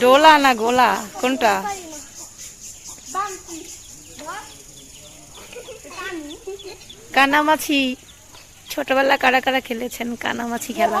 ডোলা না গোলা কোনটা কানামাছি ছোটবেলা কারা কারা খেলেছেন কানামাছি খেলা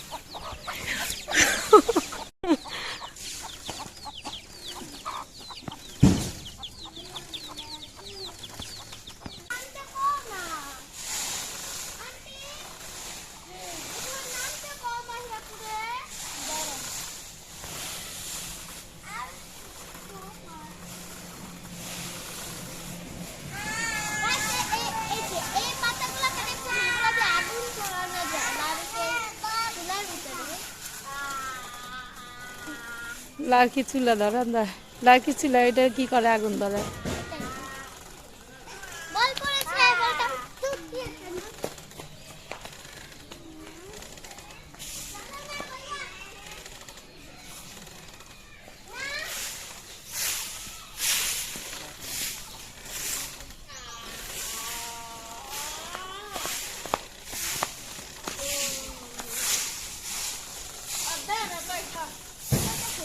লার্কি চুলা ধরান দেয় লার্কি চুলা এটা কি করে আগুন ধরে?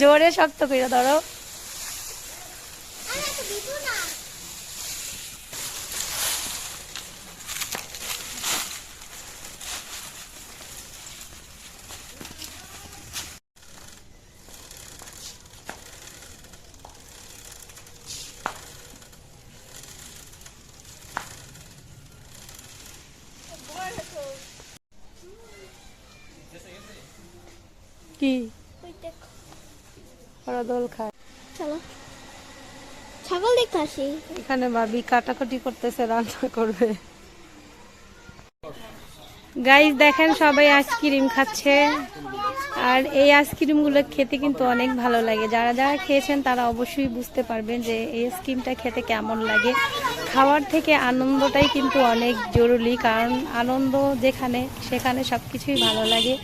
জোরে শক্ত করে ধরো কি ওরা দোল খায়। চলো। ছাগল দেখতে আসি। এখানে ভাবি কাটাকুটি করতেছে রান্না করবে। গাইস দেখেন সবাই আইসক্রিম খাচ্ছে। আর এই আইসক্রিমগুলো খেতে কিন্তু অনেক ভালো লাগে। যারা যারা খেয়েছেন তারা অবশ্যই বুঝতে পারবেন যে এই আইসক্রিমটা খেতে কেমন লাগে। খাওয়ার থেকে আনন্দটাই কিন্তু অনেক জরুরি কারণ আনন্দ যেখানে সেখানে সব কিছুই ভালো লাগে।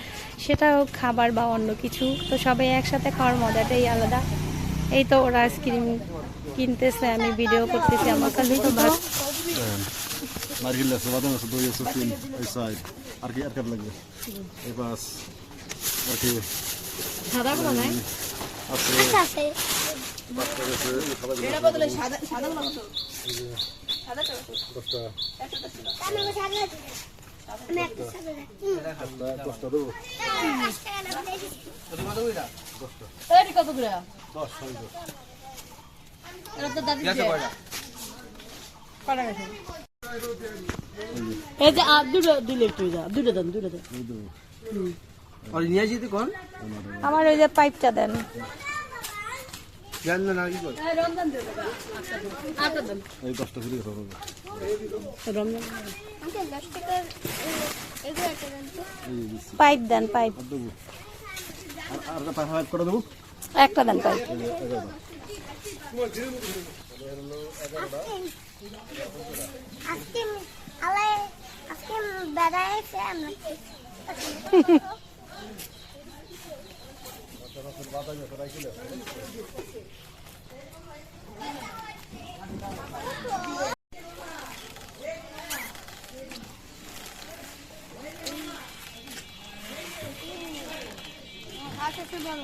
সেটা হোক খাবার বা অন্য কিছু। তো সবাই একসাথে খাওয়ার মজাটাই আলাদা। এই তো ওরা আইসক্রিম কিনতেছে আমি ভিডিও করতেছি আমার কাছে। তো ভালো নারকেল আছে বাদাম আছে দই আছে তিন এই সাইড আর কি আর কাট লাগবে? এই পাঁচ আর কি? সাদা কোনো নাই আছে। আচ্ছা আছে। বাচ্চা আছে খাবার এটা বদলে সাদা সাদা মাংস তো গেছে এই যে আর দুটো দিলে একটু দুটো দেন দুটো দেন। এই আর নিয়ে কোন? আমার ওই যে পাইপটা দেন। জান না কি কর? রমজান। পাইপ দেন পাইপ। একটা দেন পাইপ। এই 这这边儿